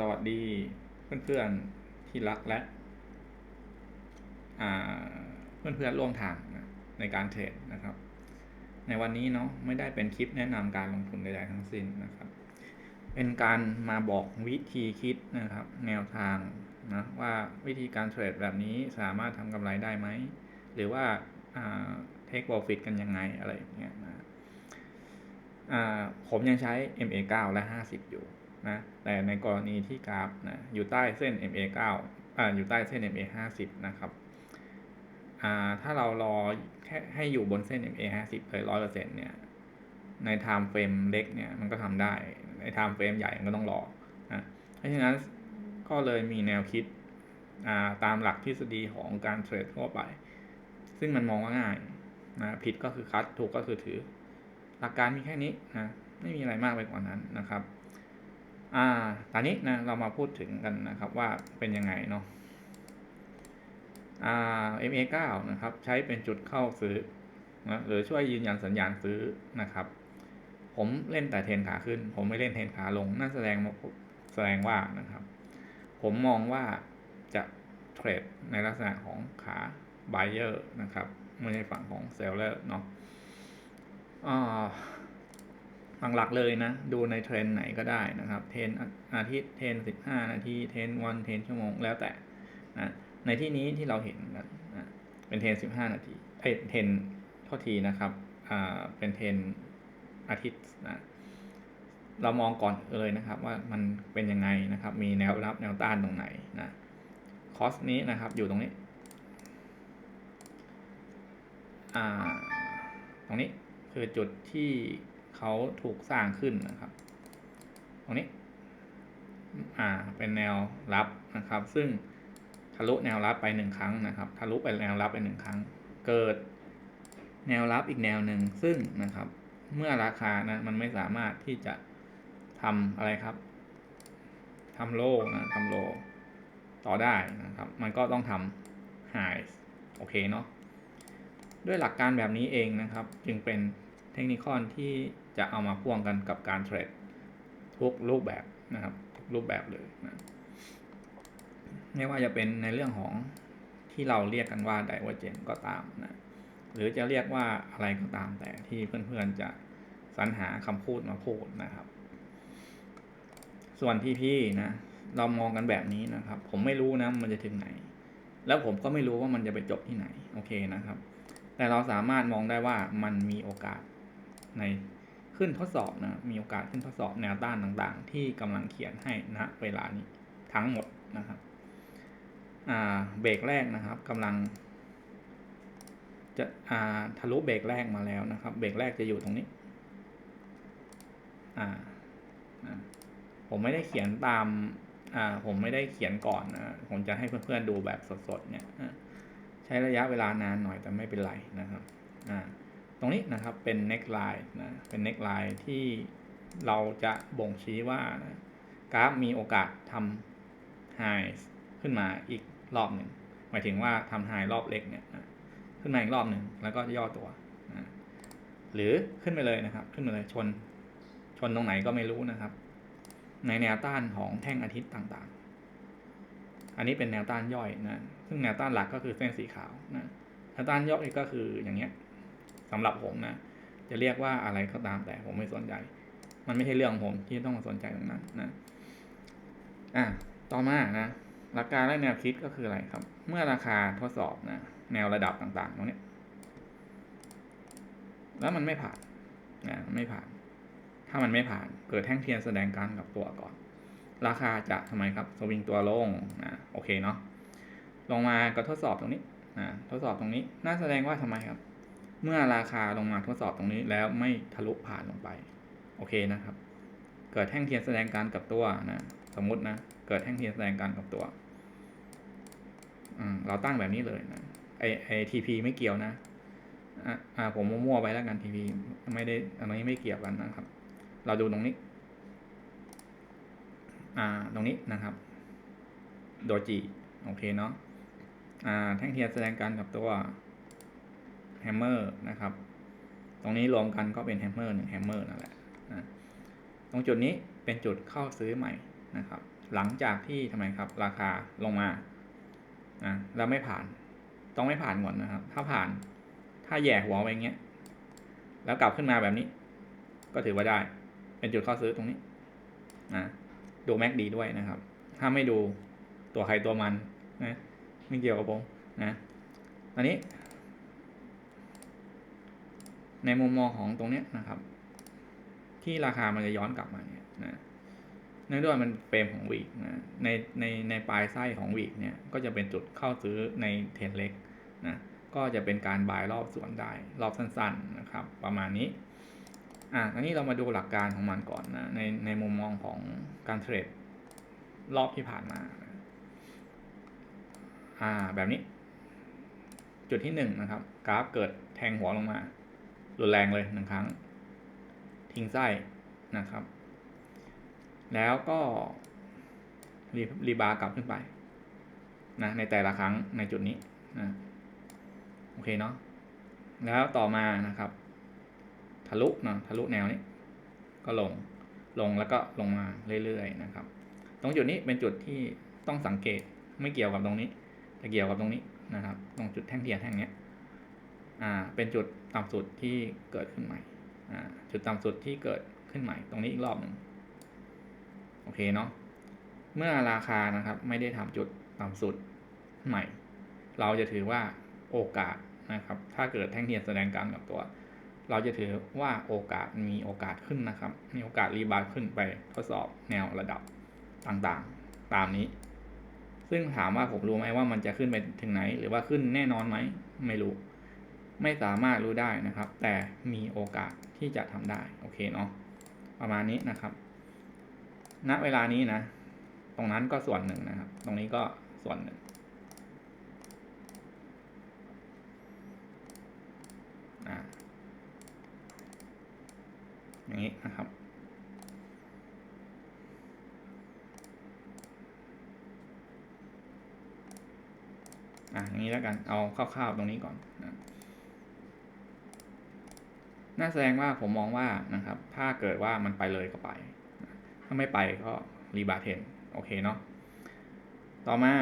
สวัสดีเพื่อนๆที่รักและเพื่อนๆร่วมทางนะในการเทรดนะครับ ในวันนี้เนาะไม่ได้เป็นคลิปแนะนำการลงทุนใดๆทั้งสิ้นนะครับ เป็นการมาบอกวิธีคิดนะครับ แนวทางนะว่าวิธีการเทรดแบบนี้สามารถทำกำไรได้ไหม หรือว่าเทคโปรฟิตกันยังไงอะไรอย่างเงี้ยนะผมยังใช้ MA9 และ 50 อยู่ นะแต่ในกรณีที่กราฟนะอยู่ใต้เส้น MA9 อ่าอยู่ใต้เส้น MA50 นะครับอ่าถ้าเรารอแค่ให้อยู่บนเส้น MA50 เลยร้อยเปอร์เซ็นต์เนี่ยในไทม์เฟรมเล็กเนี่ยมันก็ทำได้ในไทม์เฟรมใหญ่มันก็ต้องรอนะเพราะฉะนั้นก็เลยมีแนวคิดตามหลักทฤษฎีของการเทรดทั่วไป ซึ่งมันมองว่าง่ายนะผิดก็คือคัดถูกก็คือถือ หลักการมีแค่นี้นะไม่มีอะไรมากไปกว่านั้นนะครับ อ่าตอนนี้นะเรามาพูดถึงกันนะครับว่าเป็นยังไงเนาะอ่า MA9 นะครับ ใช้เป็นจุดเข้าซื้อนะหรือช่วยยืนยันสัญญาณซื้อนะครับ ผมเล่นแต่เทนขาขึ้น ผมไม่เล่นเทนขาลงนั่นแสดงแสดงว่านะครับ ผมมองว่าจะเทรดในลักษณะของขา buyer นะครับ ไม่ใช่ฝั่งของ seller เนาะอ่า หลักๆเลยนะ ดูในเทรนไหนก็ได้นะครับ เทรนอาทิตย์ เทรนสิบห้านาที เทรนวัน เทรนชั่วโมง แล้วแต่นะในที่นี้ที่เราเห็นนะเป็นเทรนสิบห้านาทีเอ้เทรนเท่าทีนะครับอ่าเป็นเทรนอาทิตย์นะเรามองก่อนเลยนะครับว่ามันเป็นยังไงนะครับ มีแนวรับแนวต้านตรงไหนนะคอสนี้นะครับอยู่ตรงนี้อ่าตรงนี้คือจุดที่ เขาถูกสร้างขึ้นนะครับ ตรงนี้ อ่า เป็นแนวรับนะครับ ซึ่งทะลุแนวรับไปหนึ่งครั้งนะครับ ทะลุไปแนวรับไปหนึ่งครั้ง เกิดแนวรับอีกแนวหนึ่งซึ่งนะครับ เมื่อราคานะมันไม่สามารถที่จะทำอะไรครับทำโลนะทำโลต่อได้นะครับ มันก็ต้องทำไฮโอเคเนาะด้วยหลักการแบบนี้เองนะครับ จึงเป็น เทคนิคที่จะเอามาพ่วงกันกับการเทรดทุกรูปแบบนะครับทุกรูปแบบเลยนะไม่ว่าจะเป็นในเรื่องของที่เราเรียกกันว่าไดเวอร์เจนก็ตามนะหรือจะเรียกว่าอะไรก็ตามแต่ที่เพื่อนๆจะสรรหาคำพูดมาพูดนะครับ ส่วนที่พี่นะเรามองกันแบบนี้นะครับ ผมไม่รู้นะมันจะถึงไหน แล้วผมก็ไม่รู้ว่ามันจะไปจบที่ไหนโอเคนะครับ แต่เราสามารถมองได้ว่ามันมีโอกาส ในขึ้นทดสอบนะมีโอกาสขึ้นทดสอบแนวต้านต่างๆ ที่กำลังเขียนให้ณเวลานี้ทั้งหมดนะครับเบรกแรกนะครับกำลัง จะทะลุเบรกแรกมาแล้วนะครับ เบรกแรกจะอยู่ตรงนี้ผมไม่ได้เขียนตามผมไม่ได้เขียนก่อนนะผมจะให้เพื่อนๆดูแบบสดๆเนี่ยใช้ระยะเวลานานหน่อยแต่ไม่เป็นไรนะครับ ตรงนี้นะครับเป็น neck line นะเป็น neck line ที่เราจะบ่งชี้ว่านะกราฟมีโอกาสทำ high ขึ้นมาอีกรอบหนึ่งหมายถึงว่าทำ high รอบเล็กเนี่ยนะขึ้นมาอีกรอบหนึ่งแล้วก็ย่อตัวนะหรือขึ้นไปเลยนะครับ ขึ้นไปเลยชนชนตรงไหนก็ไม่รู้นะครับ ในแนวต้านของแท่งอาทิตย์ต่างๆ อันนี้เป็นแนวต้านย่อยนะซึ่งแนวต้านหลักก็คือเส้นสีขาวนะแนวต้านย่อยก็คืออย่างเงี้ย สำหรับผมนะ จะเรียกว่าอะไรก็ตามแต่ผมไม่สนใจ มันไม่ใช่เรื่องของผมที่ต้องมาสนใจตรงนั้นนะอะต่อมานะหลักการและแนวคิดก็คืออะไรครับ เมื่อราคาทดสอบนะแนวระดับต่างๆตรงนี้แล้วมันไม่ผ่านนะไม่ผ่าน ถ้ามันไม่ผ่านเกิดแท่งเทียนแสดงการกับตัวก่อน ราคาจะทำไมครับสวิงตัวลงนะโอเคเนาะลงมาก็ทดสอบตรงนี้นะทดสอบตรงนี้ น่าแสดงว่าทำไมครับ เมื่อราคาลงมาทดสอบตรงนี้แล้วไม่ทะลุผ่านลงไป โอเคนะครับ เกิดแท่งเทียนแสดงการกับตัวนะสมมตินะ เกิดแท่งเทียนแสดงการกับตัวเราตั้งแบบนี้เลยนะไอไอทีพีไม่เกี่ยวนะอ่าผมมั่วๆไปแล้วกันทีพีไม่ได้อันนี้ไม่เกี่ยวกันนะครับ เราดูตรงนี้ อ่าตรงนี้นะครับ โดจิโอเคเนาะอ่าแท่งเทียนแสดงการกับตัว แฮมเมอร์นะครับ ตรงนี้รวมกันก็เป็นแฮมเมอร์หนึ่งแฮมเมอร์นั่นแหละนะตรงจุดนี้เป็นจุดเข้าซื้อใหม่นะครับ หลังจากที่ทำไมครับราคาลงมาอะแล้วไม่ผ่าน ต้องไม่ผ่านก่อนนะครับ ถ้าผ่านถ้าแยกหัวไปอย่างเงี้ย แล้วกลับขึ้นมาแบบนี้ ก็ถือว่าได้ เป็นจุดเข้าซื้อตรงนี้นะดูแม็กดีด้วยนะครับ ถ้าไม่ดูตัวใครตัวมันนะไม่เกี่ยวกับผมนะอันนี้ ในมุมมองของตรงเนี้ยนะครับ ที่ราคามันจะย้อนกลับมาเนี่ยนะเนื่องด้วยมันเฟรมของวีกนะในในในปลายไส้ของวีกเนี่ยก็จะเป็นจุดเข้าซื้อในเทรนเล็กนะก็จะเป็นการบายรอบสวนได้รอบสั้นๆนะครับ ประมาณนี้อะอันนี้เรามาดูหลักการของมันก่อนนะในในมุมมองของการเทรดรอบที่ผ่านมาอ่าแบบนี้ จุดที่หนึ่งนะครับ กราฟเกิดแทงหัวลงมา รุนแรงเลยหนึ่งครั้ง ทิ้งไส้นะครับ แล้วก็รีรีบาร์กลับขึ้นไปนะในแต่ละครั้งในจุดนี้นะโอเคเนาะแล้วต่อมานะครับ ทะลุเนาะทะลุแนวนี้ ก็ลงลงแล้วก็ลงมาเรื่อยๆนะครับ ตรงจุดนี้เป็นจุดที่ต้องสังเกตไม่เกี่ยวกับตรงนี้ แต่เกี่ยวกับตรงนี้นะครับ ตรงจุดแท่งเทียนแท่งนี้อ่าเป็นจุด ต่ำสุดที่เกิดขึ้นใหม่จุดต่ำสุดที่เกิดขึ้นใหม่ ตรงนี้อีกรอบหนึ่งโอเคเนาะเมื่อราคานะครับไม่ได้ทำจุดต่ำสุดใหม่ เราจะถือว่าโอกาสนะครับ ถ้าเกิดแท่งเทียนแสดงการกับตัว เราจะถือว่าโอกาสมีโอกาสขึ้นนะครับ มีโอกาสรีบาวด์ขึ้นไปทดสอบแนวระดับต่างๆ ตามนี้ ซึ่งถามว่าผมรู้ไหมว่ามันจะขึ้นไปถึงไหน หรือว่าขึ้นแน่นอนไหมไม่รู้ ไม่สามารถรู้ได้นะครับ แต่มีโอกาสที่จะทำได้โอเคเนาะประมาณนี้นะครับ ณเวลานี้นะ ตรงนั้นก็ส่วนหนึ่งนะครับ ตรงนี้ก็ส่วนหนึ่งอ่าอย่างนี้นะครับอะอย่างนี้แล้วกัน เอาคร่าวๆตรงนี้ก่อนนะ น่าแสดงว่าผมมองว่านะครับ ถ้าเกิดว่ามันไปเลยก็ไป ถ้าไม่ไปก็รีบาร์เทนโอเคเนาะ ต่อมา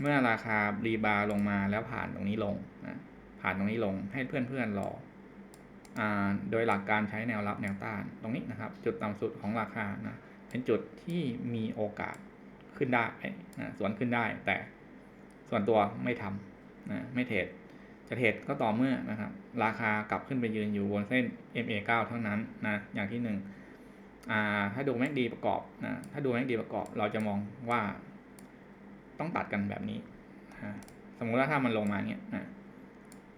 เมื่อราคารีบาร์ลงมาแล้วผ่านตรงนี้ลงนะ ผ่านตรงนี้ลงให้เพื่อนๆรออ่าโดยหลักการใช้แนวรับแนวต้านตรงนี้นะครับ จุดต่ำสุดของราคานะเป็นจุดที่มีโอกาสขึ้นได้นะสวนขึ้นได้แต่ส่วนตัวไม่ทำนะไม่เทรด จะเทรดก็ต่อเมื่อนะครับ ราคากลับขึ้นไปยืนอยู่บนเส้น MA9 เท่านั้นนะอย่างที่หนึ่งอ่าถ้าดูแม็กดีประกอบนะถ้าดูแม็กดีประกอบ เราจะมองว่าต้องตัดกันแบบนี้นะสมมุติว่าถ้ามันลงมาเนี้ยนะ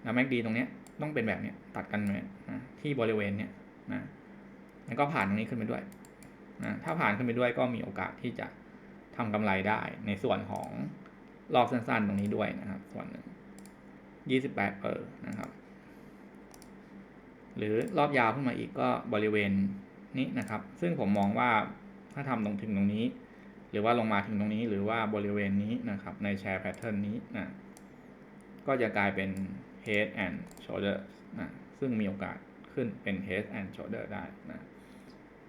แล้วแม็กดีตรงเนี้ยต้องเป็นแบบเนี้ยตัดกันเนี่ยนะที่บริเวณเนี้ยนะแล้วก็ผ่านตรงนี้ขึ้นไปด้วยนะถ้าผ่านขึ้นไปด้วยก็มีโอกาสที่จะทำกำไรได้ในส่วนของรอบสั้นๆตรงนี้ด้วยนะครับ ส่วนหนึ่ง ยี่สิบแปดเปอร์นะครับ หรือรอบยาวขึ้นมาอีกก็บริเวณนี้นะครับ ซึ่งผมมองว่าถ้าทำลงถึงตรงนี้ หรือว่าลงมาถึงตรงนี้หรือว่าบริเวณนี้นะครับ ในแชร์แพทเทิร์นนี้นะก็จะกลายเป็น head and shoulder นะซึ่งมีโอกาสขึ้นเป็น head and shoulder ได้นะ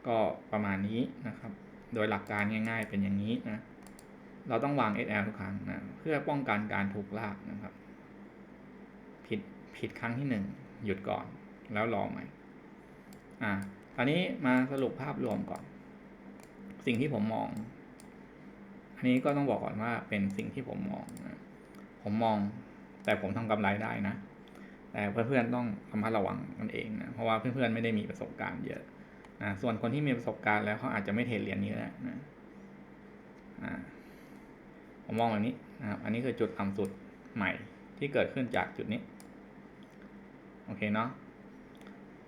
ก็ประมาณนี้นะครับ โดยหลักการง่ายๆเป็นอย่างนี้นะ เราต้องวาง SL ทุกครั้งนะ เพื่อป้องกันการถูกลากนะครับ ผิดครั้งที่หนึ่งหยุดก่อน แล้วรองใหม่อ่าตอนนี้มาสรุปภาพรวมก่อน สิ่งที่ผมมอง อันนี้ก็ต้องบอกก่อนว่าเป็นสิ่งที่ผมมองนะผมมองแต่ผมทำกำไรได้นะ แต่เพื่อนๆต้องระมัดระวังกันเองนะเพราะว่าเพื่อนๆไม่ได้มีประสบการณ์เยอะนะส่วนคนที่มีประสบการณ์แล้วเขาอาจจะไม่เทรดเหรียญนี้แล้วนะอ่าผมมองแบบนี้นะครับอันนี้คือจุดต่ำสุดใหม่ที่เกิดขึ้นจากจุดนี้ อเคเนาะ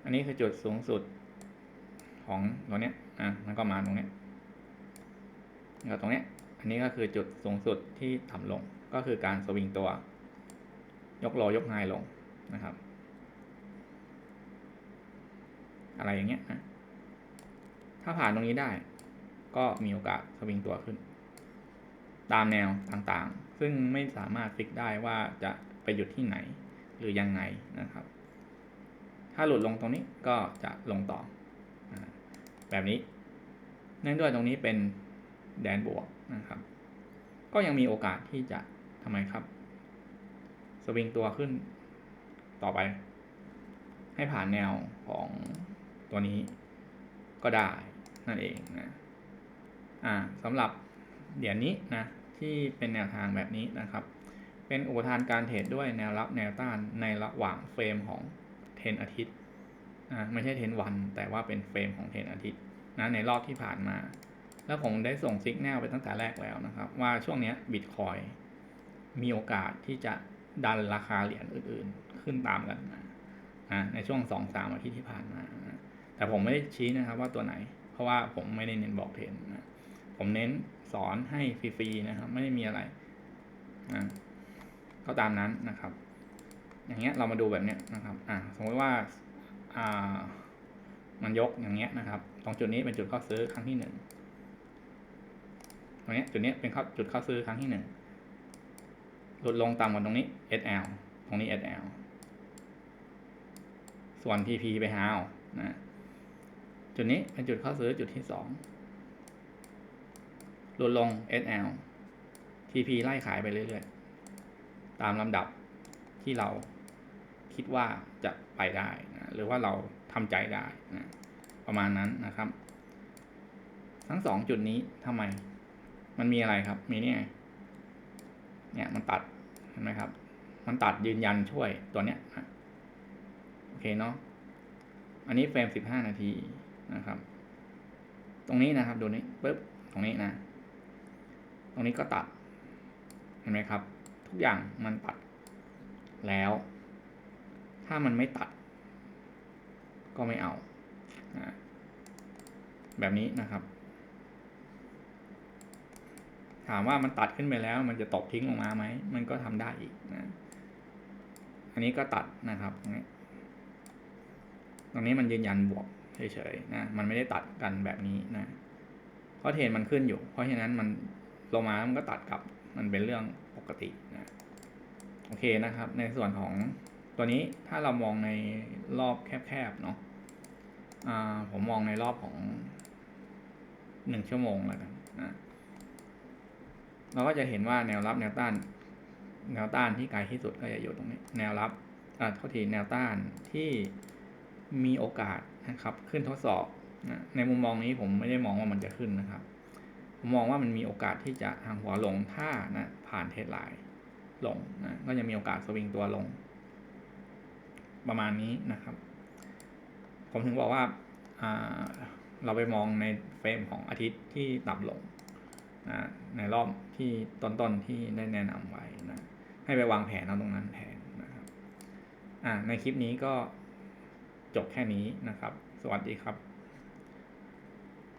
อันนี้คือจุดสูงสุดของตรงเนี้ยอะแล้วก็มาตรงเนี้ยแล้วตรงเนี้ยอันนี้ก็คือจุดสูงสุดที่ต่ำลงก็คือการสวิงตัว ยกโลยกไฮลงนะครับ อะไรอย่างเงี้ยนะถ้าผ่านตรงนี้ได้ ก็มีโอกาสสวิงตัวขึ้น ตามแนวต่างๆ ซึ่งไม่สามารถฟิกได้ว่าจะไปหยุดที่ไหนหรือยังไงนะครับ ถ้าหลุดลงตรงนี้ก็จะลงต่อ แบบนี้ เนื่องด้วยตรงนี้เป็นแดนบวกนะครับ ก็ยังมีโอกาสที่จะทำไมครับ สวิงตัวขึ้นต่อไป ให้ผ่านแนวของตัวนี้ก็ได้นั่นเองนะอ่าสำหรับเหรียญนี้นะที่เป็นแนวทางแบบนี้นะครับ เป็นอุปทานการเทรดด้วยแนวรับแนวต้านในระหว่างเฟรมของ เทนอาทิตย์อ่าไม่ใช่เทนวัน แต่ว่าเป็นเฟรมของเทนอาทิตย์นะในรอบที่ผ่านมา แล้วผมได้ส่งซิกแนลไปตั้งแต่แรกแล้วนะครับ ว่าช่วงนี้บิตคอยมีโอกาสที่จะดันราคาเหรียญอื่นๆ ขึ้นตามกันนะนะในช่วงสองสามอาทิตย์ที่ผ่านมานะแต่ผมไม่ได้ชี้นะครับว่าตัวไหน เพราะว่าผมไม่ได้เน้นบอกเทรนนะผมเน้นสอนให้ฟรีๆนะครับ ไม่ได้มีอะไรนะก็ตามนั้นนะครับ อย่างเงี้ยเรามาดูแบบเนี้ยนะครับอ่าสมมติว่าอ่ามันยกอย่างเงี้ยนะครับ ตรงจุดนี้เป็นจุดเข้าซื้อครั้งที่หนึ่งตรงนี้จุดนี้เป็นเข้าจุดเข้าซื้อครั้งที่หนึ่งลดลงต่ำกว่าตรงนี้ SL ตรงนี้ SL ส่วน TP ไปหาเอานะจุดนี้เป็นจุดเข้าซื้อจุดที่สองลดลง SL TP ไล่ขายไปเรื่อยๆ ตามลำดับที่เรา คิดว่าจะไปได้นะหรือว่าเราทำใจได้นะประมาณนั้นนะครับ ทั้งสองจุดนี้ทำไม มันมีอะไรครับ มีนี่ไงเนี่ยมันตัดเห็นไหมครับ มันตัดยืนยันช่วยตัวเนี้ยนะโอเคเนาะอันนี้เฟรมสิบห้านาทีนะครับ ตรงนี้นะครับดูนี้ปึ๊บตรงนี้นะ ตรงนี้ก็ตัด เห็นไหมครับ ทุกอย่างมันตัดแล้ว ถ้ามันไม่ตัด ก็ไม่เอา แบบนี้นะครับ ถามว่ามันตัดขึ้นไปแล้ว มันจะตกทิ้งลงมาไหม มันก็ทำได้อีกนะ อันนี้ก็ตัดนะครับ ตรงนี้มันยืนยันบวกเฉยๆนะ มันไม่ได้ตัดกันแบบนี้นะเพราะเทรนมันขึ้นอยู่ เพราะฉะนั้นมันลงมามันก็ตัดกลับ มันเป็นเรื่องปกตินะ โอเคนะครับ ในส่วนของ ตัวนี้ถ้าเรามองในรอบแคบๆเนาะผมมองในรอบของหนึ่งชั่วโมงแล้วกันนะเราก็จะเห็นว่าแนวรับแนวต้าน แนวต้านที่ไกลที่สุดก็จะอยู่ตรงนี้ แนวรับอ่าโทษทีแนวต้านที่มีโอกาสนะครับ ขึ้นทดสอบนะในมุมมองนี้ผมไม่ได้มองว่ามันจะขึ้นนะครับ ผมมองว่ามันมีโอกาสที่จะทางหัวลงถ้านะผ่านเทสไลน์ลงนะก็จะมีโอกาสสวิงตัวลง ประมาณนี้นะครับ ผมถึงบอกว่าเราไปมองในเฟรมของอาทิตย์ที่ต่ำลงนะในรอบที่ต้นๆที่ได้แนะนำไว้นะให้ไปวางแผนเอาตรงนั้นแทนนะครับในคลิปนี้ก็จบแค่นี้นะครับ สวัสดีครับ